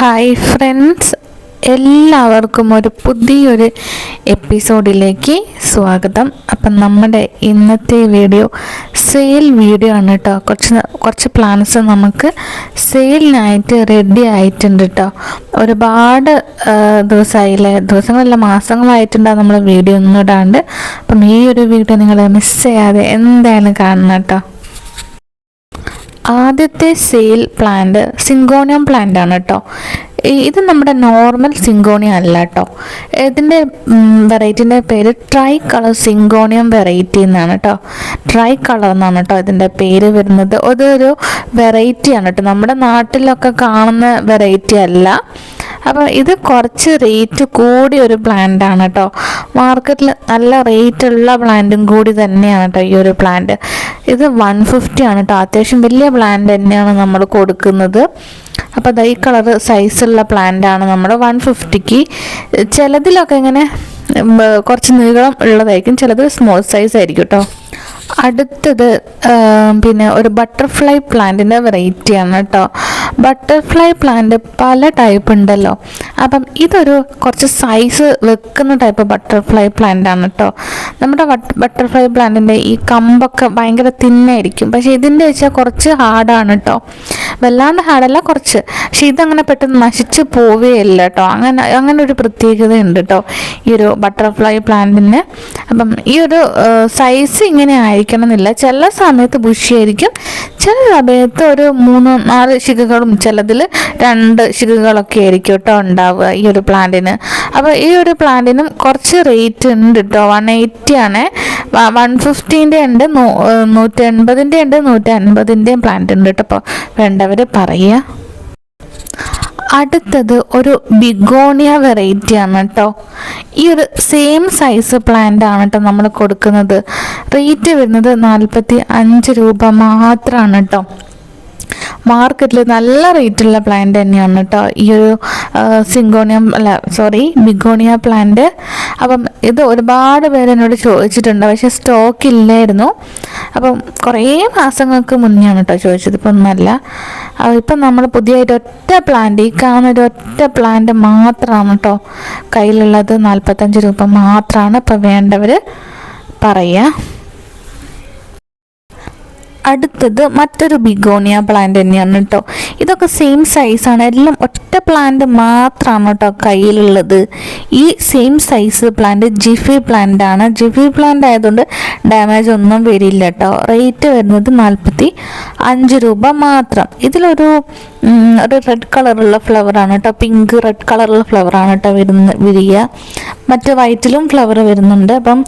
Hi friends എല്ലാവർക്കും ഒരു പുതിയൊരു എപ്പിസോഡിലേക്ക് സ്വാഗതം. അപ്പം നമ്മുടെ ഇന്നത്തെ വീഡിയോ സെയിൽ വീഡിയോ ആണ് കേട്ടോ കുറച്ച് കുറച്ച് പ്ലാൻസ് നമുക്ക് സെയിലിനായിട്ട് റെഡി ആയിട്ടുണ്ട് കേട്ടോ ഒരുപാട് ദിവസമായില്ലേ ദിവസങ്ങളല്ല മാസങ്ങളായിട്ടുണ്ടാകും നമ്മൾ വീഡിയോ ഒന്നും ഇടാണ്ട്. അപ്പം ഈ ഒരു വീഡിയോ നിങ്ങൾ മിസ് ചെയ്യാതെ എന്തായാലും കാണണം കേട്ടോ ആദ്യത്തെ സെയിൽ പ്ലാന്റ് സിങ്കോണിയം പ്ലാന്റ് ആണ് കേട്ടോ ഇത് നമ്മുടെ നോർമൽ സിങ്കോണിയം അല്ല കേട്ടോ ഇതിന്റെ വെറൈറ്റീന്റെ പേര് ട്രൈ കളർ സിങ്കോണിയം വെറൈറ്റി എന്നാണ് കേട്ടോ ട്രൈ കളർ എന്നാണ് കേട്ടോ ഇതിന്റെ പേര് വരുന്നത്. അതൊരു വെറൈറ്റി ആണ് കേട്ടോ നമ്മുടെ നാട്ടിലൊക്കെ കാണുന്ന വെറൈറ്റി അല്ല. അപ്പം ഇത് കുറച്ച് റേറ്റ് കൂടിയ ഒരു പ്ലാന്റ് ആണ് കേട്ടോ മാർക്കറ്റിൽ നല്ല റേറ്റ് ഉള്ള പ്ലാന്റും കൂടി തന്നെയാണ് കേട്ടോ ഈ ഒരു പ്ലാന്റ് ഇത് വൺ ഫിഫ്റ്റി ആണ് കേട്ടോ അത്യാവശ്യം വലിയ പ്ലാന്റ് തന്നെയാണ് നമ്മൾ കൊടുക്കുന്നത്. അപ്പോൾ ഈ കളറ് സൈസുള്ള പ്ലാന്റ് ആണ് നമ്മൾ വൺ ഫിഫ്റ്റിക്ക് ചിലതിലൊക്കെ ഇങ്ങനെ കുറച്ച് നീളം ഉള്ളതായിരിക്കും. ചിലത് സ്മോൾ സൈസ് ആയിരിക്കും കേട്ടോ അടുത്തത് പിന്നെ ഒരു ബട്ടർഫ്ലൈ പ്ലാന്റിന്റെ വെറൈറ്റിയാണ് കേട്ടോ ബട്ടർഫ്ലൈ പ്ലാന്റ് പല ടൈപ്പ് ഉണ്ടല്ലോ. അപ്പം ഇതൊരു കുറച്ച് സൈസ് വെക്കുന്ന ടൈപ്പ് ബട്ടർഫ്ലൈ പ്ലാന്റ് ആണ് കേട്ടോ നമ്മുടെ ബട്ടർഫ്ലൈ പ്ലാന്റിന്റെ ഈ കമ്പൊക്കെ ഭയങ്കര തിന്നായിരിക്കും. പക്ഷേ ഇതിന്റെ വെച്ചാൽ കുറച്ച് ഹാർഡാണ് കേട്ടോ വല്ലാണ്ട് ഹാർഡല്ല കുറച്ച്. പക്ഷെ ഇതങ്ങനെ പെട്ടെന്ന് നശിച്ച് പോവുകയില്ല കേട്ടോ അങ്ങനെ അങ്ങനെ ഒരു പ്രത്യേകത ഉണ്ട് കേട്ടോ ഈ ഒരു ബട്ടർഫ്ലൈ പ്ലാന്റിന്. അപ്പം ഈ ഒരു സൈസ് ഇങ്ങനെ ആയിരിക്കണം എന്നില്ല ചില സമയത്ത് ബുഷിയായിരിക്കും ചില സമയത്ത് ഒരു മൂന്ന് നാല് ശിഖകളും ചിലതിൽ രണ്ട് ശിഖകളൊക്കെ ആയിരിക്കും കേട്ടോ ഉണ്ടാവുക ഈ ഒരു പ്ലാന്റിന്. അപ്പോൾ ഈ ഒരു പ്ലാന്റിനും കുറച്ച് റേറ്റ് ഉണ്ട് കേട്ടോ വൺ എയ്റ്റി ആണ്. വൺ ഫിഫ്റ്റീന്റെ ഉണ്ട് നൂറ്റി എൺപതിന്റെ ഉണ്ട് നൂറ്റി അൻപതിന്റെയും പ്ലാന്റ് ഉണ്ട് കേട്ടോ അപ്പോൾ വേണ്ടവർ പറയുക. അടുത്തത് ഒരു ബിഗോണിയ വെറൈറ്റി ആണ് കേട്ടോ ഈ ഒരു സെയിം സൈസ് പ്ലാന്റ് ആണ് കേട്ടോ നമ്മൾ കൊടുക്കുന്നത്. റേറ്റ് വരുന്നത് നാൽപ്പത്തി അഞ്ച് രൂപ മാത്രമാണ് കേട്ടോ മാർക്കറ്റിൽ നല്ല റേറ്റുള്ള പ്ലാന്റ് തന്നെയാണ് കേട്ടോ ഈ ഒരു സിങ്കോണിയം അല്ല സോറി ബിഗോണിയ പ്ലാന്റ് അപ്പം ഇത് ഒരുപാട് പേര് എന്നോട് ചോദിച്ചിട്ടുണ്ട്. പക്ഷെ സ്റ്റോക്ക് ഇല്ലായിരുന്നു. അപ്പം കുറേ മാസങ്ങൾക്ക് മുന്നെയാണ് കേട്ടോ ചോദിച്ചത്. ഇപ്പം ഒന്നല്ല ഇപ്പം നമ്മൾ പുതിയതായിട്ട് ഒറ്റ പ്ലാന്റ് ഈ കാണുന്ന ഒരു ഒറ്റ പ്ലാന്റ് മാത്രമാണ് കേട്ടോ കയ്യിലുള്ളത് നാൽപ്പത്തഞ്ച് രൂപ മാത്രമാണ് ഇപ്പം വേണ്ടവർ പറയുക. അടുത്തത് മറ്റൊരു ബിഗോണിയ പ്ലാന്റ് തന്നെയാണ് കേട്ടോ. ഇതൊക്കെ സെയിം സൈസാണ് എല്ലാം ഒറ്റ പ്ലാന്റ് മാത്രമാണ് കേട്ടോ കയ്യിലുള്ളത്. ഈ same size plant Jiffy plant ആണ്. ജിഫി പ്ലാന്റ് ആയതുകൊണ്ട് ഡാമേജ് ഒന്നും വരില്ല കേട്ടോ. റേറ്റ് വരുന്നത് നാൽപ്പത്തി അഞ്ച് രൂപ മാത്രം. ഇതിലൊരു ഒരു റെഡ് കളറുള്ള ഫ്ലവറാണ് കേട്ടോ. പിങ്ക് റെഡ് കളറുള്ള ഫ്ലവറാണ് കേട്ടോ വരുന്ന വിരിയ മറ്റു വൈറ്റിലും ഫ്ലവർ വരുന്നുണ്ട്. അപ്പം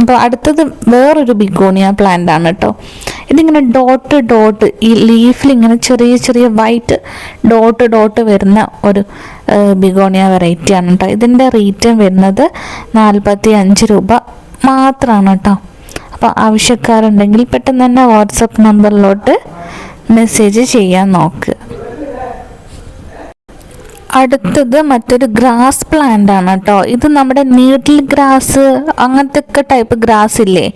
അപ്പോൾ അടുത്തത് വേറൊരു ബിഗോണിയ പ്ലാന്റ് ആണ് കേട്ടോ ഇതിങ്ങനെ ഡോട്ട് ഡോട്ട് ഈ ലീഫിൽ ഇങ്ങനെ ചെറിയ ചെറിയ വൈറ്റ് ഡോട്ട് ഡോട്ട് വരുന്ന ഒരു ബിഗോണിയ വെറൈറ്റി ആണ് കേട്ടോ ഇതിന്റെ റേറ്റ് വരുന്നത് നാൽപ്പത്തി അഞ്ച് രൂപ മാത്രമാണ് കേട്ടോ അപ്പോൾ ആവശ്യക്കാരുണ്ടെങ്കിൽ പെട്ടെന്ന് തന്നെ വാട്സപ്പ് നമ്പറിലോട്ട് മെസ്സേജ് ചെയ്യാൻ നോക്കുക അടുത്തത് മറ്റൊരു ഗ്രാസ് പ്ലാന്റ് ആണ് കേട്ടോ. ഇത് നമ്മുടെ നീഡിൽ ഗ്രാസ് അങ്ങനത്തെ ഒക്കെ ടൈപ്പ് ഗ്രാസ് ഇല്ലേ?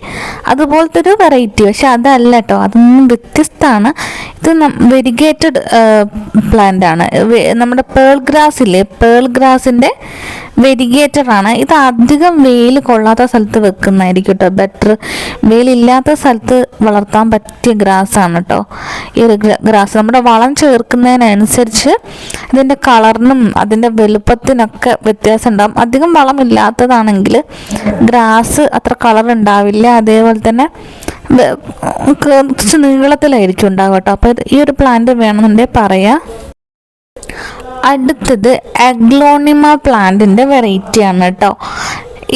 അതുപോലത്തെ ഒരു വെറൈറ്റി പക്ഷെ അതല്ല കേട്ടോ. അതൊന്നും വ്യത്യസ്തമാണ്. ഇത് വെരിഗേറ്റഡ് പ്ലാന്റ് ആണ്. നമ്മുടെ പേൾ ഗ്രാസ് ഇല്ലേ? പേൾ ഗ്രാസിന്റെ വെരിഗേറ്റർ ആണ് ഇത് അധികം വെയിൽ കൊള്ളാത്ത സ്ഥലത്ത് വെക്കുന്നതായിരിക്കും കേട്ടോ ബെറ്റർ വെയിലില്ലാത്ത സ്ഥലത്ത് വളർത്താൻ പറ്റിയ ഗ്രാസ് ആണ് കേട്ടോ ഈ ഗ്രാസ് നമ്മുടെ വളം ചേർക്കുന്നതിനനുസരിച്ച് ഇതിന്റെ കളറിനും അതിന്റെ വലുപ്പത്തിനൊക്കെ വ്യത്യാസം ഉണ്ടാകും അധികം വളം ഇല്ലാത്തതാണെങ്കിൽ ഗ്രാസ് അത്ര കളർ ഉണ്ടാവില്ല. അതേപോലെ തന്നെ കുറച്ച് നീളത്തിലായിരിക്കും ഉണ്ടാവുക കേട്ടോ അപ്പോൾ ഈ ഒരു പ്ലാന്റ് വേണമെന്നുണ്ടെങ്കിൽ പറയാം. അടുത്തത് അഗ്ലോണിമ പ്ലാന്റിന്റെ വെറൈറ്റി ആണ് കേട്ടോ.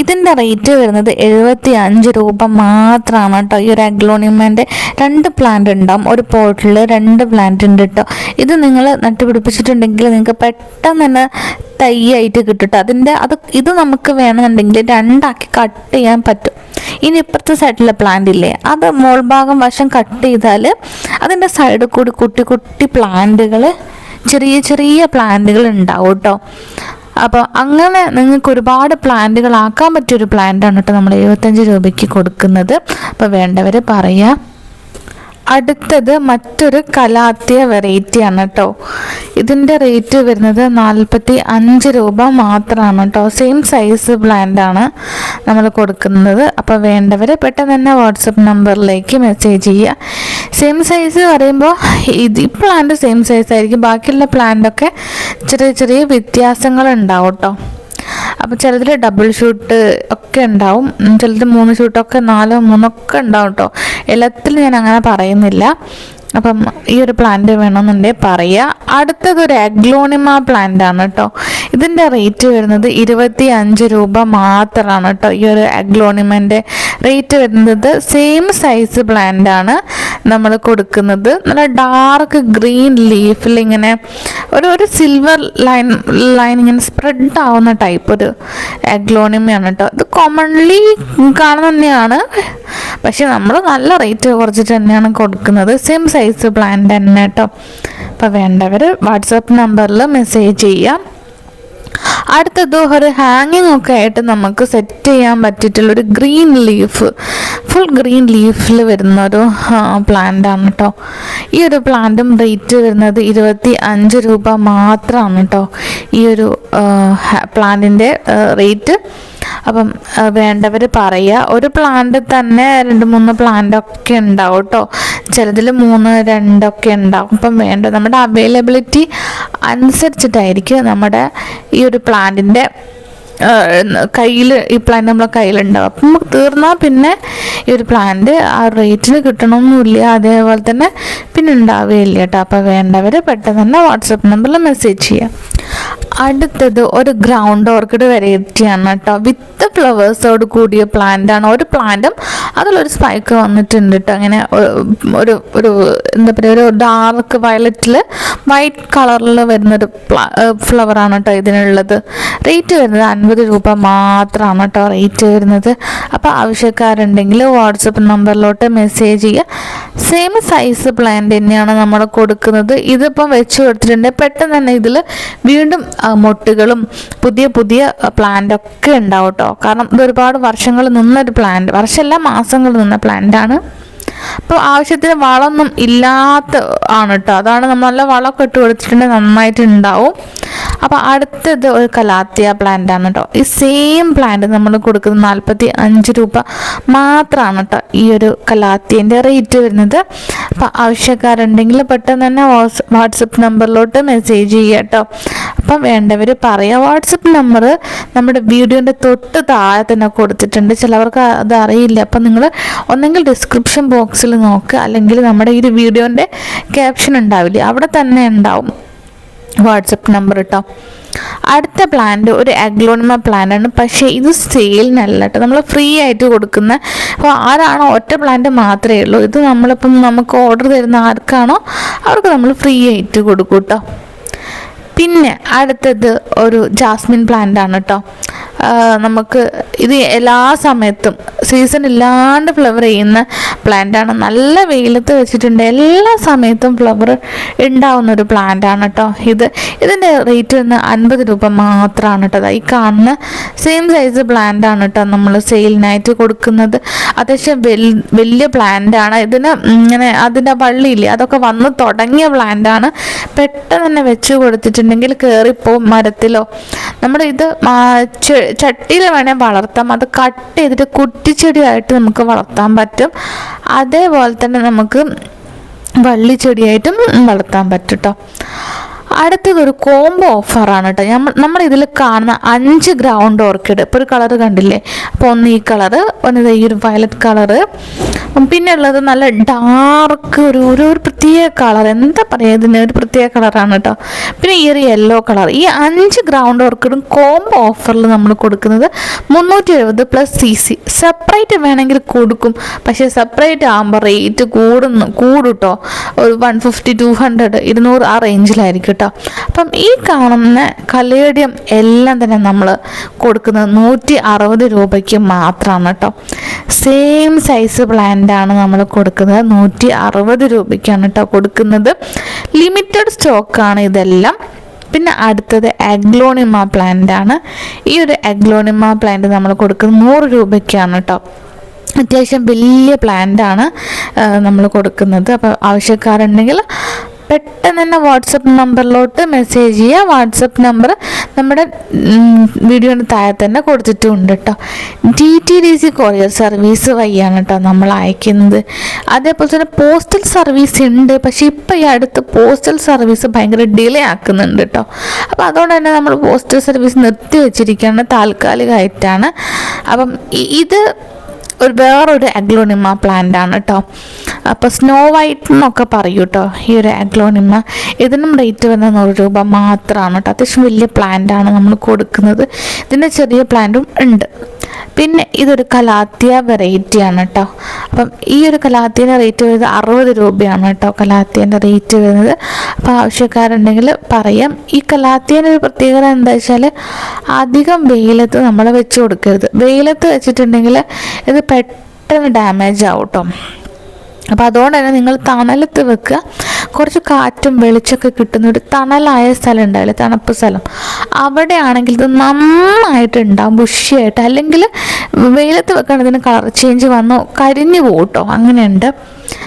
ഇതിന്റെ റേറ്റ് വരുന്നത് എഴുപത്തി അഞ്ച് രൂപ മാത്രമാണ് കേട്ടോ. ഈ ഒരു അഗ്ലോണിമേന്റെ രണ്ട് പ്ലാന്റ് ഉണ്ടാവും. ഒരു പോട്ടിൽ രണ്ട് പ്ലാന്റ് ഉണ്ട് കേട്ടോ. ഇത് നിങ്ങൾ നട്ടുപിടിപ്പിച്ചിട്ടുണ്ടെങ്കിൽ നിങ്ങൾക്ക് പെട്ടെന്ന് തന്നെ ആയിട്ട് കിട്ടും കേട്ടോ. അതിന്റെ അത് ഇത് നമുക്ക് വേണമെന്നുണ്ടെങ്കിൽ രണ്ടാക്കി കട്ട് ചെയ്യാൻ പറ്റും. ഇനി ഇപ്പുറത്തെ സൈഡിലെ പ്ലാന്റ് ഇല്ലേ? അത് മോൾ ഭാഗം വശം കട്ട് ചെയ്താൽ അതിന്റെ സൈഡിൽ കൂടി കുട്ടി കുട്ടി പ്ലാന്റുകൾ ചെറിയ ചെറിയ പ്ലാന്റുകൾ ഉണ്ടാവും കേട്ടോ അപ്പോൾ അങ്ങനെ നിങ്ങൾക്ക് ഒരുപാട് പ്ലാന്റുകൾ ആക്കാൻ പറ്റിയൊരു പ്ലാന്റാണ് കേട്ടോ നമ്മൾ എഴുപത്തഞ്ച് രൂപയ്ക്ക് കൊടുക്കുന്നത്. അപ്പോൾ വേണ്ടവർ പറയാം. അടുത്തത് മറ്റൊരു കലാത്തിയ വെറൈറ്റി ആണ് കേട്ടോ ഇതിന്റെ റേറ്റ് വരുന്നത് നാൽപ്പത്തി അഞ്ച് രൂപ മാത്രമാണ് കേട്ടോ സെയിം സൈസ് പ്ലാന്റ് ആണ് നമ്മൾ കൊടുക്കുന്നത്. അപ്പോൾ വേണ്ടവർ പെട്ടെന്ന് തന്നെ വാട്സപ്പ് നമ്പറിലേക്ക് മെസ്സേജ് ചെയ്യുക. സെയിം സൈസ് പറയുമ്പോൾ ഇത് ഈ പ്ലാന്റ് സെയിം സൈസ് ആയിരിക്കും. ബാക്കിയുള്ള പ്ലാന്റൊക്കെ ചെറിയ ചെറിയ വ്യത്യാസങ്ങൾ ഉണ്ടാവും കേട്ടോ അപ്പോൾ ചിലതിൽ ഡബിൾ ഷൂട്ട് ഒക്കെ ഉണ്ടാവും. ചിലത് മൂന്ന് ഷൂട്ടൊക്കെ നാലോ മൂന്നൊക്കെ ഉണ്ടാവും കേട്ടോ എല്ലാത്തിലും ഞാൻ അങ്ങനെ പറയുന്നില്ല. അപ്പം ഈ ഒരു പ്ലാന്റ് വേണമെന്നുണ്ടെങ്കിൽ പറയുക അടുത്തത് ഒരു അഗ്ലോണിമ പ്ലാന്റ് ആണ് കേട്ടോ ഇതിന്റെ റേറ്റ് വരുന്നത് ഇരുപത്തി അഞ്ച് രൂപ മാത്രമാണ് കേട്ടോ ഈ ഒരു അഗ്ലോണിമന്റെ റേറ്റ് വരുന്നത്. സെയിം സൈസ് പ്ലാന്റ് ആണ്. നമ്മൾ കൊടുക്കുന്നത്. നല്ല ഡാർക്ക് ഗ്രീൻ ലീഫിൽ ഇങ്ങനെ ഒരു ഒരു സിൽവർ ലൈൻ ലൈൻ ഇങ്ങനെ സ്പ്രെഡ് ആവുന്ന ടൈപ്പ് ഒരു എഗ്ലോണിമയാണ് കേട്ടോ ഇത് കോമൺലി കാണുന്ന തന്നെയാണ് പക്ഷെ നമ്മൾ നല്ല റേറ്റ് കുറച്ചിട്ട് തന്നെയാണ് കൊടുക്കുന്നത്. സെയിം സൈസ് പ്ലാന്റ് തന്നെ കേട്ടോ അപ്പോൾ വേണ്ടവർ വാട്സാപ്പ് നമ്പറിൽ മെസ്സേജ് ചെയ്യാം. അടുത്തത് ഒരു ഹാങ്ങിങ് ഒക്കെ ആയിട്ട് നമുക്ക് സെറ്റ് ചെയ്യാൻ പറ്റിയിട്ടുള്ള ഒരു ഗ്രീൻ ലീഫ് ഫുൾ ഗ്രീൻ ലീഫിൽ വരുന്ന ഒരു പ്ലാന്റ് ആണ് കേട്ടോ ഈ ഒരു പ്ലാന്റും റേറ്റ് വരുന്നത് ഇരുപത്തി അഞ്ച് രൂപ മാത്രമാണ് കേട്ടോ ഈ ഒരു പ്ലാന്റിന്റെ റേറ്റ് അപ്പം വേണ്ടവർ പറയുക ഒരു പ്ലാന്റ് തന്നെ രണ്ട് മൂന്ന് പ്ലാന്റ് ഒക്കെ ഉണ്ടാവും കേട്ടോ ചിലതിൽ മൂന്ന് രണ്ടൊക്കെ ഉണ്ടാവും. അപ്പം വേണ്ട നമ്മുടെ അവൈലബിലിറ്റി അനുസരിച്ചിട്ടായിരിക്കും നമ്മുടെ ഈ ഒരു പ്ലാന്റിന്റെ കയ്യിൽ ഈ പ്ലാന്റ് നമ്മളെ കയ്യിലുണ്ടാവും അപ്പം നമുക്ക് തീർന്നാൽ പിന്നെ ഈ ഒരു പ്ലാന്റ് ആ റേറ്റിന് കിട്ടണമെന്നില്ല അതേപോലെ തന്നെ പിന്നെ ഉണ്ടാവുകയില്ല കേട്ടോ അപ്പം വേണ്ടവർ പെട്ടെന്ന് തന്നെ വാട്സപ്പ് നമ്പറിൽ മെസ്സേജ് ചെയ്യാം. അടുത്തത് ഒരു ഗ്രൗണ്ട് ഓർക്കിഡ് വെറൈറ്റി ആണ് കേട്ടോ. വിത്ത് ഫ്ലവേഴ്സോട് കൂടിയ പ്ലാന്റ് ആണ്. ഒരു പ്ലാന്റും അതിലൊരു സ്പൈക്ക് വന്നിട്ടുണ്ട് കേട്ടോ. അങ്ങനെ ഒരു ഒരു എന്താ പറയുക ഒരു ഡാർക്ക് വയലറ്റിൽ വൈറ്റ് കളറിൽ വരുന്നൊരു ഫ്ലവറാണ് കേട്ടോ ഇതിനുള്ളത്. റേറ്റ് വരുന്നത് അൻപത് രൂപ മാത്രമാണ് കേട്ടോ റേറ്റ് വരുന്നത്. അപ്പോൾ ആവശ്യക്കാരുണ്ടെങ്കിൽ വാട്സപ്പ് നമ്പറിലോട്ട് മെസ്സേജ് ചെയ്യുക. സെയിം സൈസ് പ്ലാന്റ് തന്നെയാണ് നമ്മൾ കൊടുക്കുന്നത്. ഇതിപ്പം വെച്ച് കൊടുത്തിട്ടുണ്ട്. പെട്ടെന്ന് തന്നെ ഇതിൽ വീണ്ടും മൊട്ടുകളും പുതിയ പുതിയ പ്ലാന്റ് ഒക്കെ ഉണ്ടാവും കേട്ടോ കാരണം ഇത് ഒരുപാട് വർഷങ്ങൾ നിന്നൊരു പ്ലാന്റ് വർഷമല്ല മാസങ്ങൾ നിന്ന പ്ലാന്റാണ് അപ്പോൾ ആവശ്യത്തിന് വളമൊന്നും ഇല്ലാത്ത ആണ് കേട്ടോ അതാണ് നമ്മൾ നല്ല വളമൊക്കെ ഇട്ട് കൊടുത്തിട്ടുണ്ടെങ്കിൽ നന്നായിട്ട് ഉണ്ടാവും. അപ്പോൾ അടുത്തത് ഒരു കലാത്തിയ പ്ലാന്റ് ആണ് കേട്ടോ ഈ സെയിം പ്ലാന്റ് നമ്മൾ കൊടുക്കുന്നത് നാൽപ്പത്തി അഞ്ച് രൂപ മാത്രമാണ് കേട്ടോ ഈ ഒരു കലാത്തിയന്റെ റേറ്റ് വരുന്നത്. അപ്പോൾ ആവശ്യക്കാരുണ്ടെങ്കിൽ പെട്ടെന്ന് തന്നെ വാട്സപ്പ് നമ്പറിലോട്ട് മെസ്സേജ് ചെയ്യുക കേട്ടോ അപ്പം വേണ്ടവർ പറയാം വാട്സപ്പ് നമ്പർ നമ്മുടെ വീഡിയോന്റെ തൊട്ട് താഴെ തന്നെ കൊടുത്തിട്ടുണ്ട്. ചിലവർക്ക് അത് അറിയില്ല. അപ്പം നിങ്ങൾ ഒന്നെങ്കിൽ ഡിസ്ക്രിപ്ഷൻ ബോക്സിൽ നോക്കുക അല്ലെങ്കിൽ നമ്മുടെ ഈ വീഡിയോന്റെ ക്യാപ്ഷൻ ഉണ്ടാവില്ലേ അവിടെ തന്നെ ഉണ്ടാവും വാട്സപ്പ് നമ്പർ കേട്ടോ അടുത്ത പ്ലാന്റ് ഒരു അഗ്ലോണിമ ആണ്. പക്ഷേ ഇത് സെയിലിനല്ല കേട്ടോ നമ്മൾ ഫ്രീ ആയിട്ട് കൊടുക്കുന്ന അപ്പോൾ ആരാണോ ഒറ്റ പ്ലാന്റ് മാത്രമേ ഉള്ളൂ. ഇത് നമ്മളിപ്പം നമുക്ക് ഓർഡർ തരുന്ന ആർക്കാണോ അവർക്ക് നമ്മൾ ഫ്രീ ആയിട്ട് കൊടുക്കും കേട്ടോ പിന്നെ അടുത്തത് ഒരു ജാസ്മിൻ പ്ലാന്റ് ആണ് കേട്ടോ നമുക്ക് ഇത് എല്ലാ സമയത്തും സീസൺ ഇല്ലാണ്ട് ഫ്ലവർ ചെയ്യുന്ന പ്ലാന്റ് ആണ്. നല്ല വെയിലത്ത് വെച്ചിട്ടുണ്ട്. എല്ലാ സമയത്തും ഫ്ലവർ ഉണ്ടാവുന്ന ഒരു പ്ലാന്റ് ആണ് കേട്ടോ ഇത്. ഇതിന്റെ റേറ്റ് വന്ന് അൻപത് രൂപ മാത്രമാണ് കേട്ടോ ഈ കാണുന്ന സെയിം സൈസ് പ്ലാന്റ് ആണ് കേട്ടോ നമ്മൾ സെയിലിനായിട്ട് കൊടുക്കുന്നത്. അത്യാവശ്യം വലിയ പ്ലാന്റ് ആണ്. ഇതിന് ഇങ്ങനെ അതിന്റെ വള്ളിയില്ലേ അതൊക്കെ വന്ന് തുടങ്ങിയ പ്ലാന്റ് ആണ്. പെട്ടെന്ന് തന്നെ വെച്ച് കൊടുത്തിട്ടുണ്ടെങ്കിൽ കയറിപ്പോവും മരത്തിലോ. നമ്മൾ ഇത് ചട്ടിയിൽ വേണേൽ വളർത്താം. അത് കട്ട് ചെയ്തിട്ട് കുറ്റിച്ചെടിയായിട്ട് നമുക്ക് വളർത്താൻ പറ്റും. അതേപോലെ തന്നെ നമുക്ക് വള്ളിച്ചെടിയായിട്ടും വളർത്താൻ പറ്റും കേട്ടോ അടുത്തത് ഒരു കോംബോ ഓഫറാണ് കേട്ടോ നമ്മൾ നമ്മൾ ഇതിൽ കാണുന്ന അഞ്ച് ഗ്രൗണ്ട് ഓർക്കിഡ് ഇപ്പോൾ ഒരു കളർ കണ്ടില്ലേ? അപ്പോൾ ഒന്ന് ഈ കളറ് ഒന്ന് ഈ ഒരു വയലറ്റ് കളറ് പിന്നെ ഉള്ളത് നല്ല ഡാർക്ക് ഒരു ഒരു ഒരു പ്രത്യേക കളർ എന്താ പറയുക ഇതിന്? ഒരു പ്രത്യേക കളറാണ് കേട്ടോ പിന്നെ ഈ ഒരു യെല്ലോ കളർ ഈ അഞ്ച് ഗ്രൗണ്ട് ഓർക്കിഡും കോംബോ ഓഫറിൽ നമ്മൾ കൊടുക്കുന്നത് മുന്നൂറ്റി എഴുപത് പ്ലസ് സി സി സെപ്പറേറ്റ് വേണമെങ്കിൽ കൊടുക്കും. പക്ഷേ സെപ്പറേറ്റ് ആകുമ്പോൾ റേറ്റ് കൂടുന്നു കൂടുട്ടോ ഒരു വൺ ഫിഫ്റ്റി ടു ഹൺഡ്രഡ് ഇരുന്നൂറ് ആ റേഞ്ചിലായിരിക്കും കേട്ടോ അപ്പം ഈ കാണുന്ന കലേഡിയം എല്ലാം തന്നെ നമ്മൾ കൊടുക്കുന്നത് നൂറ്റി അറുപത് രൂപയ്ക്ക് മാത്രമാണ് കേട്ടോ സെയിം സൈസ് ആണ് നമ്മൾ കൊടുക്കുന്നത്. നൂറ്റി അറുപത് രൂപയ്ക്കാണ് കേട്ടോ കൊടുക്കുന്നത്. ലിമിറ്റഡ് സ്റ്റോക്കാണ് ഇതെല്ലാം. പിന്നെ അടുത്തത് അഗ്ലോണിമ പ്ലാന്റ് ആണ്. ഈ ഒരു അഗ്ലോണിമ പ്ലാന്റ് നമ്മൾ കൊടുക്കുന്നത് നൂറ് രൂപയ്ക്കാണ് കേട്ടോ അത്യാവശ്യം വലിയ പ്ലാന്റ് ആണ് നമ്മൾ കൊടുക്കുന്നത്. അപ്പോൾ ആവശ്യക്കാരുണ്ടെങ്കിൽ പെട്ടെന്ന് തന്നെ വാട്സപ്പ് നമ്പറിലോട്ട് മെസ്സേജ് ചെയ്യുക. വാട്സപ്പ് നമ്പർ നമ്മുടെ വീഡിയോയുടെ താഴെ തന്നെ കൊടുത്തിട്ടുണ്ട് കേട്ടോ. T T D C courier service വഴിയാണ് കേട്ടോ നമ്മൾ അയക്കുന്നത്. അതേപോലെ തന്നെ പോസ്റ്റൽ സർവീസ് ഉണ്ട്. പക്ഷേ ഇപ്പോൾ ഈ അടുത്ത് പോസ്റ്റൽ സർവീസ് ഭയങ്കര ഡിലേ ആക്കുന്നുണ്ട് കേട്ടോ. അപ്പോൾ അതുകൊണ്ട് തന്നെ നമ്മൾ പോസ്റ്റൽ സർവീസ് നിർത്തി വെച്ചിരിക്കുകയാണ് താൽക്കാലികമായിട്ടാണ്. അപ്പം ഇത് ഒരു വേറൊരു അഗ്ലോണിമ പ്ലാന്റ് ആണ് കേട്ടോ അപ്പോൾ സ്നോ വൈറ്റ് എന്നൊക്കെ പറയൂ കേട്ടോ ഈ ഒരു അഗ്ലോണിമ. ഇതിനും റേറ്റ് വരുന്നത് നൂറ് രൂപ മാത്രമാണ് കേട്ടോ അത്യാവശ്യം വലിയ പ്ലാന്റ് ആണ് നമ്മൾ കൊടുക്കുന്നത്. ഇതിന്റെ ചെറിയ പ്ലാന്റും ഉണ്ട്. പിന്നെ ഇതൊരു കലാത്തിയ വെറൈറ്റി ആണ് കേട്ടോ. അപ്പം ഈ ഒരു കലാത്തിയുടെ റേറ്റ് വരുന്നത് അറുപത് രൂപയാണ് കേട്ടോ കലാത്തിയന്റെ റേറ്റ് വരുന്നത്. അപ്പോൾ ആവശ്യക്കാരുണ്ടെങ്കിൽ പറയാം. ഈ കലാത്തിയന്റെ ഒരു പ്രത്യേകത എന്താ വെച്ചാൽ അധികം വെയിലത്ത് നമ്മൾ വെച്ച് കൊടുക്കരുത്. വെയിലത്ത് വെച്ചിട്ടുണ്ടെങ്കിൽ ഇത് പെട്ടെന്ന് ഡാമേജ് ആവും കേട്ടോ. അപ്പോൾ അതുകൊണ്ട് തന്നെ നിങ്ങൾ തണലത്ത് വെക്കുക. കുറച്ച് കാറ്റും വെളിച്ചമൊക്കെ കിട്ടുന്ന ഒരു തണലായ സ്ഥലം ഉണ്ടാവില്ലേ? തണുപ്പ് സ്ഥലം. അവിടെയാണെങ്കിൽ ഇത് നന്നായിട്ട് ഉണ്ടാവും ബുഷിയായിട്ട്. അല്ലെങ്കിൽ വെയിലത്ത് വെക്കുകയാണെങ്കിൽ ഇതിന് കളർ ചേഞ്ച് വന്നു കരിഞ്ഞു പോട്ടോ അങ്ങനെയുണ്ട്.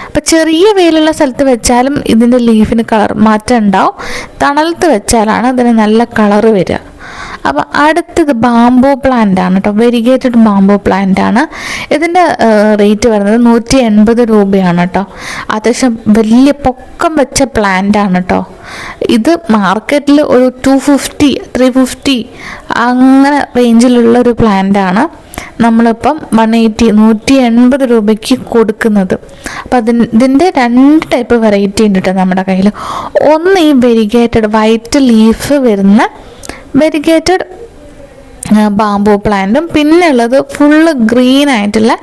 അപ്പം ചെറിയ വെയിലുള്ള സ്ഥലത്ത് വെച്ചാലും ഇതിന്റെ ലീഫിന് കളർ മാറ്റം ഉണ്ടാവും. തണലത്ത് വെച്ചാലാണ് ഇതിന് നല്ല കളറ് വരിക. അപ്പോൾ അടുത്തത് ബാംബോ പ്ലാന്റ് ആണ് കേട്ടോ വെരിഗേറ്റഡ് ബാംബോ പ്ലാന്റ് ആണ്. ഇതിന്റെ റേറ്റ് വരുന്നത് നൂറ്റി എൺപത് രൂപയാണ് കേട്ടോ അത്യാവശ്യം വലിയ പൊക്കം വെച്ച പ്ലാന്റ് ആണ് കേട്ടോ ഇത് മാർക്കറ്റിൽ ഒരു ടു ഫിഫ്റ്റി ത്രീ ഫിഫ്റ്റി അങ്ങനെ റേഞ്ചിലുള്ള ഒരു പ്ലാന്റ് ആണ് നമ്മളിപ്പം വൺ എയ്റ്റി നൂറ്റി എൺപത് രൂപയ്ക്ക് കൊടുക്കുന്നത്. അപ്പം അതിന് ഇതിന്റെ രണ്ട് ടൈപ്പ് വെറൈറ്റി ഉണ്ട് കേട്ടോ നമ്മുടെ കയ്യിൽ ഒന്ന് ഈ വെരിഗേറ്റഡ് വൈറ്റ് ലീഫ് വരുന്ന വെരിഗേറ്റഡ് ബാംബു പ്ലാന്റും. പിന്നെ ഉള്ളത് ഫുള്ള് ഗ്രീൻ ആയിട്ടുള്ള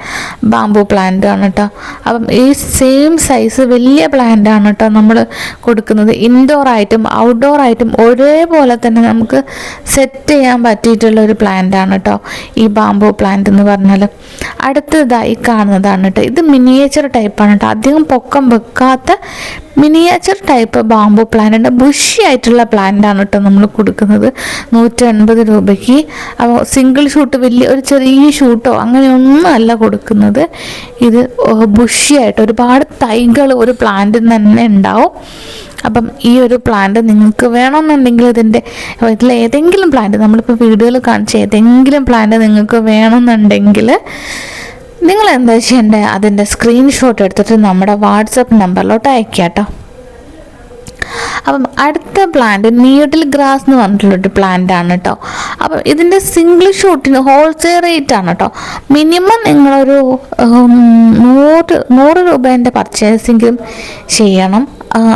ബാംബു പ്ലാന്റ് ആണ് കേട്ടോ അപ്പം ഈ സെയിം സൈസ് വലിയ പ്ലാന്റ് ആണ് കേട്ടോ നമ്മൾ കൊടുക്കുന്നത്. ഇൻഡോർ ആയിട്ടും ഔട്ട്ഡോർ ആയിട്ടും ഒരേപോലെ തന്നെ നമുക്ക് സെറ്റ് ചെയ്യാൻ പറ്റിയിട്ടുള്ള ഒരു പ്ലാന്റ് ആണ് കേട്ടോ ഈ ബാംബു പ്ലാന്റ് എന്ന് പറഞ്ഞാൽ അടുത്തതായി കാണുന്നതാണ് കേട്ടോ ഇത് മിനിയേച്ചർ ടൈപ്പാണ് കേട്ടോ അധികം പൊക്കം വെക്കാത്ത miniature type bamboo plant bushy ആയിട്ടുള്ള പ്ലാന്റ് ആണ് കേട്ടോ നമ്മൾ കൊടുക്കുന്നത്. നൂറ്റി എൺപത് രൂപയ്ക്ക്. അപ്പോൾ സിംഗിൾ ഷൂട്ട് വലിയ ഒരു ചെറിയ ഷൂട്ടോ അങ്ങനെയൊന്നും അല്ല കൊടുക്കുന്നത്. ഇത് ബുഷി ആയിട്ട് ഒരുപാട് തൈകൾ ഒരു പ്ലാന്റിൽ തന്നെ ഉണ്ടാവും. അപ്പം ഈ ഒരു പ്ലാന്റ് നിങ്ങൾക്ക് വേണമെന്നുണ്ടെങ്കിൽ ഇതിന്റെ ഇതിൽ ഏതെങ്കിലും പ്ലാന്റ് നമ്മളിപ്പോൾ വീഡിയോയിൽ കാണിച്ച ഏതെങ്കിലും പ്ലാന്റ് നിങ്ങൾക്ക് വേണമെന്നുണ്ടെങ്കിൽ നിങ്ങൾ എന്താ ചെയ്യേണ്ടത് അതിന്റെ സ്ക്രീൻഷോട്ട് എടുത്തിട്ട് നമ്മുടെ വാട്സപ്പ് നമ്പറിലോട്ട് അയക്കുക കേട്ടോ അപ്പം അടുത്ത പ്ലാന്റ് നീഡിൽ ഗ്രാസ് എന്ന് പറഞ്ഞിട്ടുള്ളൊരു പ്ലാന്റ് ആണ് കേട്ടോ അപ്പം ഇതിന്റെ സിംഗിൾ ഷൂട്ടിന് ഹോൾസെയിൽ റേറ്റ് ആണ് കേട്ടോ മിനിമം നിങ്ങളൊരു നൂറ് നൂറ് രൂപേന്റെ പർച്ചേസിങ്ങും ചെയ്യണം.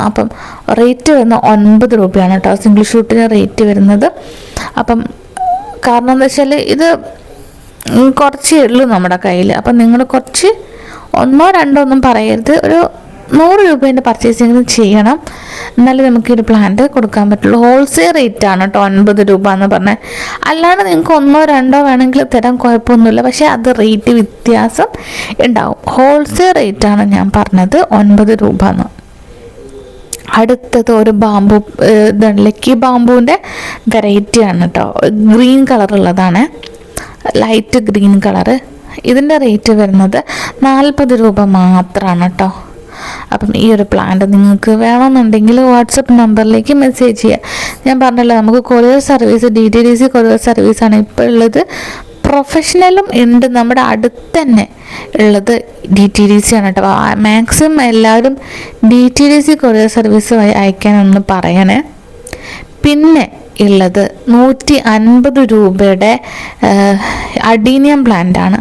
അപ്പം റേറ്റ് വരുന്ന ഒൻപത് രൂപയാണ് കേട്ടോ സിംഗിൾ ഷൂട്ടിന് റേറ്റ് വരുന്നത്. അപ്പം കാരണം എന്താ വെച്ചാൽ ഇത് കുറച്ചേ ഉള്ളൂ നമ്മുടെ കയ്യിൽ അപ്പം നിങ്ങൾ കുറച്ച് ഒന്നോ രണ്ടോ ഒന്നും പറയരുത്. ഒരു നൂറ് രൂപേന്റെ പർച്ചേസിങ് ചെയ്യണം. എന്നാലേ നമുക്ക് ഒരു പ്ലാന്റ് കൊടുക്കാൻ പറ്റുള്ളൂ. ഹോൾസെയിൽ റേറ്റ് ആണ് കേട്ടോ ഒൻപത് രൂപ എന്ന് പറഞ്ഞാൽ അല്ലാണ്ട് നിങ്ങൾക്ക് ഒന്നോ രണ്ടോ വേണമെങ്കിൽ തരാൻ കുഴപ്പമൊന്നുമില്ല. പക്ഷേ അത് റേറ്റ് വ്യത്യാസം ഉണ്ടാവും. ഹോൾസെയിൽ റേറ്റ് ആണ് ഞാൻ പറഞ്ഞത് ഒൻപത് രൂപ എന്ന്. അടുത്തത് ഒരു ബാമ്പു ലക്കി ബാമ്പുവിന്റെ വെറൈറ്റി ആണ് കേട്ടോ ഗ്രീൻ കളറുള്ളതാണ് ലൈറ്റ് ഗ്രീൻ കളറ് ഇതിന്റെ റേറ്റ് വരുന്നത് നാൽപ്പത് രൂപ മാത്രമാണ് കേട്ടോ അപ്പം ഈ ഒരു പ്ലാന്റ് നിങ്ങൾക്ക് വേണമെന്നുണ്ടെങ്കിൽ വാട്സപ്പ് നമ്പറിലേക്ക് മെസ്സേജ് ചെയ്യുക ഞാൻ പറഞ്ഞല്ലോ നമുക്ക് courier service D T D C courier സർവീസാണ് ഇപ്പോൾ ഉള്ളത്. പ്രൊഫഷണലും ഉണ്ട് നമ്മുടെ അടുത്ത് തന്നെ ഉള്ളത് ഡി ടി ഡി സി ആണ് കേട്ടോ മാക്സിമം എല്ലാവരും D T D C courier service വഴി അയക്കാനൊന്ന് പറയണേ. പിന്നെ ഉള്ളത്. നൂറ്റി അൻപത് രൂപയുടെ അഡീനിയം പ്ലാന്റ് ആണ്.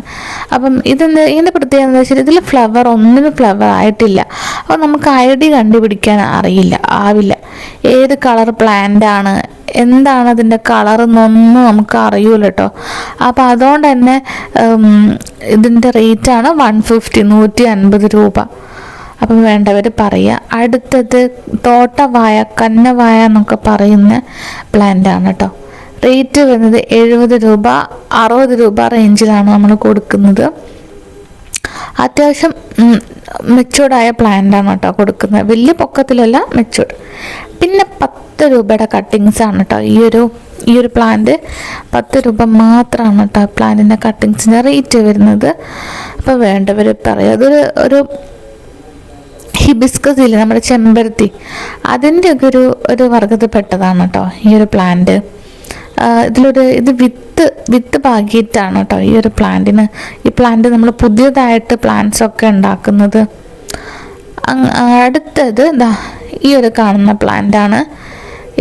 അപ്പം ഇത് ഇതിന്റെ പ്രത്യേകത എന്താ വെച്ചാൽ ഇതിൽ ഫ്ലവർ ഒന്നിനും ഫ്ലവർ ആയിട്ടില്ല. അപ്പോൾ നമുക്ക് ഐ ഡി കണ്ടുപിടിക്കാൻ അറിയില്ല ആവില്ല. ഏത് കളർ പ്ലാന്റ് ആണ് എന്താണ് അതിന്റെ കളർ എന്നൊന്നും നമുക്ക് അറിയൂല കേട്ടോ അപ്പോൾ അതുകൊണ്ട് തന്നെ ഇതിന്റെ റേറ്റാണ് വൺ ഫിഫ്റ്റി നൂറ്റി അൻപത് രൂപ. അപ്പം വേണ്ടവർ പറയുക. അടുത്തത് തോട്ടവായ കന്നവായ എന്നൊക്കെ പറയുന്ന പ്ലാന്റ് ആണ് കേട്ടോ റേറ്റ് വരുന്നത് എഴുപത് രൂപ അറുപത് രൂപ റേഞ്ചിലാണ് നമ്മൾ കൊടുക്കുന്നത്. അത്യാവശ്യം മെച്ചൂർഡായ പ്ലാന്റാണ് കേട്ടോ കൊടുക്കുന്നത്. വലിയ പൊക്കത്തിലല്ല മെച്ചൂർഡ്. പിന്നെ പത്ത് രൂപയുടെ കട്ടിങ്സ് ആണ് കേട്ടോ ഈ ഒരു ഈ ഒരു പ്ലാന്റ് പത്ത് രൂപ മാത്രമാണ് കേട്ടോ പ്ലാന്റിന്റെ കട്ടിങ്സിന്റെ റേറ്റ് വരുന്നത്. അപ്പോൾ വേണ്ടവർ പറയും അതൊരു ഒരു ഹിബിസ്കസ് ഇല്ല നമ്മുടെ ചെമ്പരത്തി? അതിന്റെയൊക്കെ ഒരു ഒരു വർഗത്തിൽ പെട്ടതാണ് കേട്ടോ ഈ ഒരു പ്ലാന്റ് ഇതിലൊരു ഇത് വിത്ത് വിത്ത് പാകിയിട്ടാണ് കേട്ടോ ഈ ഒരു പ്ലാന്റിന് ഈ പ്ലാന്റ് നമ്മൾ പുതിയതായിട്ട് പ്ലാന്റ്സ് ഒക്കെ ഉണ്ടാക്കുന്നത്. അടുത്തത് ദാ ഈ ഒരു കാണുന്ന പ്ലാന്റാണ്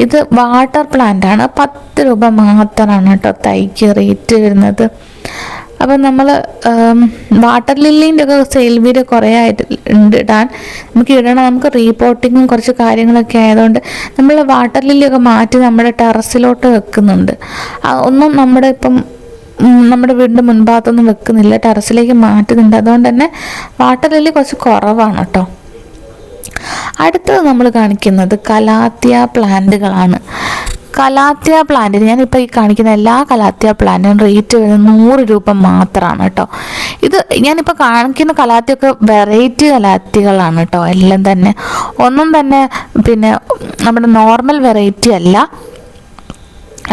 ഇത് വാട്ടർ പ്ലാന്റ് ആണ്. പത്ത് രൂപ മാത്രമാണ് കേട്ടോ തൈക്ക് റേറ്റ് വരുന്നത്. അപ്പം നമ്മൾ വാട്ടർ ലില്ലിന്റെ ഒക്കെ സെയിൽ വീഡിയോ കുറേ ആയിട്ട് ഉണ്ട് ഇടാൻ നമുക്ക് ഇടണം. നമുക്ക് റീപോർട്ടിങ്ങും കുറച്ച് കാര്യങ്ങളൊക്കെ ആയതുകൊണ്ട് നമ്മൾ വാട്ടർ ലില്ലിയൊക്കെ മാറ്റി നമ്മുടെ ടെറസിലോട്ട് വെക്കുന്നുണ്ട്. ഒന്നും നമ്മുടെ ഇപ്പം നമ്മുടെ വീടിന്റെ മുൻഭാഗത്തൊന്നും വെക്കുന്നില്ല. ടെറസിലേക്ക് മാറ്റുന്നുണ്ട്. അതുകൊണ്ട് തന്നെ വാട്ടർ ലില്ലി കുറച്ച് കുറവാണ് കേട്ടോ അടുത്തത് നമ്മൾ കാണിക്കുന്നത് കലാത്തിയ പ്ലാന്റുകളാണ് കലാത്തിയ പ്ലാന്റിന് ഞാനിപ്പോൾ ഈ കാണിക്കുന്ന എല്ലാ കലാത്യ പ്ലാന്റിനും റേറ്റ് വരുന്നത് നൂറ് രൂപ മാത്രമാണ് കേട്ടോ. ഇത് ഞാനിപ്പോൾ കാണിക്കുന്ന കലാത്തിയൊക്കെ വെറൈറ്റി കലാത്തികളാണ് കേട്ടോ. എല്ലാം തന്നെ. ഒന്നും തന്നെ പിന്നെ നമ്മുടെ നോർമൽ വെറൈറ്റി അല്ല.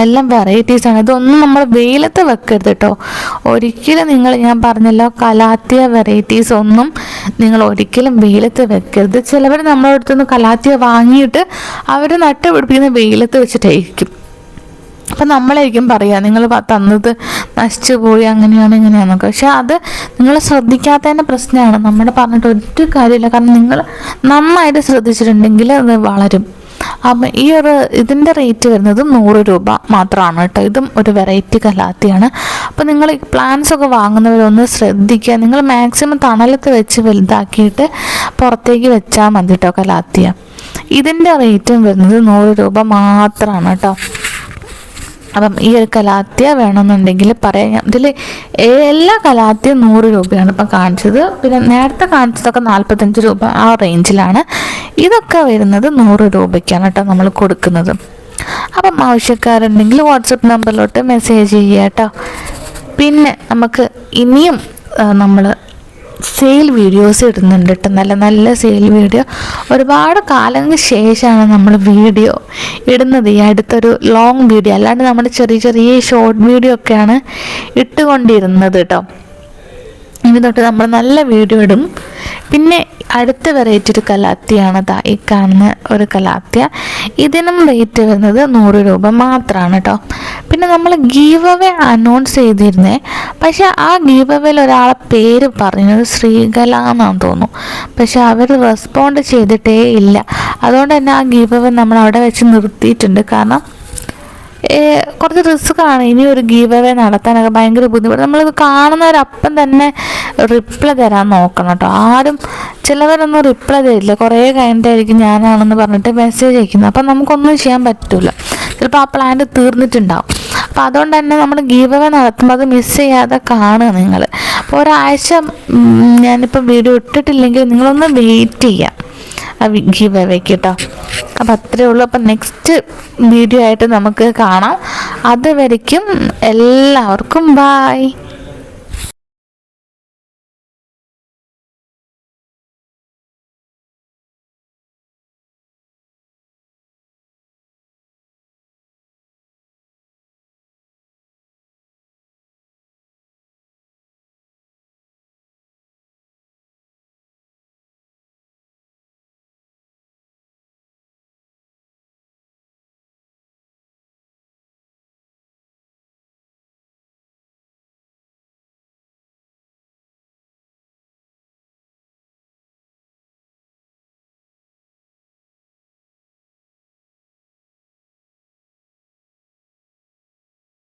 എല്ലാം വെറൈറ്റീസ് ആണ്. ഇതൊന്നും നമ്മൾ വെയിലത്ത് വെക്കരുത് കേട്ടോ ഒരിക്കലും നിങ്ങൾ ഞാൻ പറഞ്ഞല്ലോ കലാത്തിയ വെറൈറ്റീസ് ഒന്നും നിങ്ങൾ ഒരിക്കലും വെയിലത്ത് വെക്കരുത്. ചിലവർ നമ്മുടെ അടുത്തുനിന്ന് കലാത്തിയ വാങ്ങിയിട്ട് അവർ നട്ട് പിടിപ്പിക്കുന്ന വെയിലത്ത് വെച്ചിട്ടായിരിക്കും. അപ്പം നമ്മളായിരിക്കും പറയുക നിങ്ങൾ തന്നത് നശിച്ചു പോയി അങ്ങനെയാണ് ഇങ്ങനെയാണെന്നൊക്കെ പക്ഷെ അത് നിങ്ങൾ ശ്രദ്ധിക്കാത്തതിന്റെ പ്രശ്നമാണ്. നമ്മുടെ പറഞ്ഞിട്ട് ഒരു കാര്യമില്ല. കാരണം നിങ്ങൾ നന്നായിട്ട് ശ്രദ്ധിച്ചിട്ടുണ്ടെങ്കിൽ അത് വളരും. അപ്പം ഈ ഒരു ഇതിന്റെ റേറ്റ് വരുന്നത് നൂറ് രൂപ മാത്രമാണ് കേട്ടോ. ഇതും ഒരു വെറൈറ്റി കലാത്തിയാണ് അപ്പോൾ നിങ്ങൾ പ്ലാന്റ്സ് ഒക്കെ വാങ്ങുന്നവരൊന്ന് ശ്രദ്ധിക്കുക. നിങ്ങൾ മാക്സിമം തണലത്ത് വെച്ച് വലുതാക്കിയിട്ട് പുറത്തേക്ക് വെച്ചാൽ മതി കേട്ടോ കലാത്തിയ ഇതിന്റെ റേറ്റും വരുന്നത് നൂറ് രൂപ മാത്രമാണ് കേട്ടോ. അപ്പം ഈ ഒരു കലാത്തിയ വേണമെന്നുണ്ടെങ്കിൽ പറയാം. ഇതിൽ എല്ലാ കലാത്തിയും നൂറ് രൂപയാണ് ഇപ്പം കാണിച്ചത്. പിന്നെ നേരത്തെ കാണിച്ചതൊക്കെ നാൽപ്പത്തഞ്ച് രൂപ ആ റേഞ്ചിലാണ്. ഇതൊക്കെ വരുന്നത് നൂറ് രൂപയ്ക്കാണ് കേട്ടോ നമ്മൾ കൊടുക്കുന്നത്. അപ്പം ആവശ്യക്കാരുണ്ടെങ്കിൽ വാട്സപ്പ് നമ്പറിലോട്ട് മെസ്സേജ് ചെയ്യുക കേട്ടോ. പിന്നെ നമുക്ക് ഇനിയും നമ്മൾ സെയിൽ വീഡിയോസ് ഇടുന്നുണ്ട് കേട്ടോ നല്ല നല്ല സെയിൽ വീഡിയോ ഒരുപാട് കാലങ്ങൾക്ക് ശേഷമാണ് നമ്മൾ വീഡിയോ ഇടുന്നത്. ഈ അടുത്തൊരു ലോങ് വീഡിയോ അല്ലാണ്ട് നമ്മൾ ചെറിയ ചെറിയ ഷോർട്ട് വീഡിയോ ഒക്കെയാണ് ഇട്ടുകൊണ്ടിരുന്നത് കേട്ടോ ഇനി തൊട്ട് നമ്മൾ നല്ല വീഡിയോ ഇടും. പിന്നെ അടുത്ത വെറൈറ്റി ഒരു കലാത്തിയാണ് ദാ ഈ കാണുന്ന ഒരു കലാത്തിയ. ഇതിനും റേറ്റ് വരുന്നത് നൂറ് രൂപ മാത്രമാണ് കേട്ടോ പിന്നെ നമ്മൾ ഗീവ് അവേ അനൗൺസ് ചെയ്തിരുന്നേ. പക്ഷെ ആ ഗീവ് അവേയിൽ ഒരാളെ പേര് പറഞ്ഞത് ശ്രീകല എന്നാണ് തോന്നുന്നു. പക്ഷെ അവർ റെസ്പോണ്ട് ചെയ്തിട്ടേ ഇല്ല. അതുകൊണ്ട് തന്നെ ആ ഗീവ് അവേ നമ്മൾ അവിടെ വെച്ച് നിർത്തിയിട്ടുണ്ട്. കാരണം കുറച്ച് റിസ്ക് ആണ് ഇനി ഒരു ഗീവ് അവേ നടത്താനൊക്കെ ഭയങ്കര ബുദ്ധിമുട്ട്. നമ്മളിത് കാണുന്നവരപ്പം തന്നെ റിപ്ലൈ തരാൻ നോക്കണം കേട്ടോ. ആരും ചിലവരൊന്നും റിപ്ലൈ തരില്ല. കുറേ കഴിഞ്ഞിട്ടായിരിക്കും ഞാനാണെന്ന് പറഞ്ഞിട്ട് മെസ്സേജ് അയക്കുന്നത്. അപ്പം നമുക്കൊന്നും ചെയ്യാൻ പറ്റില്ല ചിലപ്പോൾ ആ പ്ലാന്റ് തീർന്നിട്ടുണ്ടാവും. അപ്പോൾ അതുകൊണ്ട് തന്നെ നമ്മൾ ഗീവ് അവേ നടത്തുമ്പോൾ അത് മിസ് ചെയ്യാതെ കാണുക നിങ്ങൾ അപ്പോൾ ഒരാഴ്ച ഞാനിപ്പോൾ വീഡിയോ ഇട്ടിട്ടില്ലെങ്കിൽ നിങ്ങളൊന്ന് വെയിറ്റ് ചെയ്യാം. ആ ഗീവ് അവേക്ക് കേട്ടോ അപ്പം അത്രേ ഉള്ളൂ. അപ്പം നെക്സ്റ്റ് വീഡിയോ ആയിട്ട് നമുക്ക് കാണാം. അതുവരയ്ക്കും എല്ലാവർക്കും ബായ്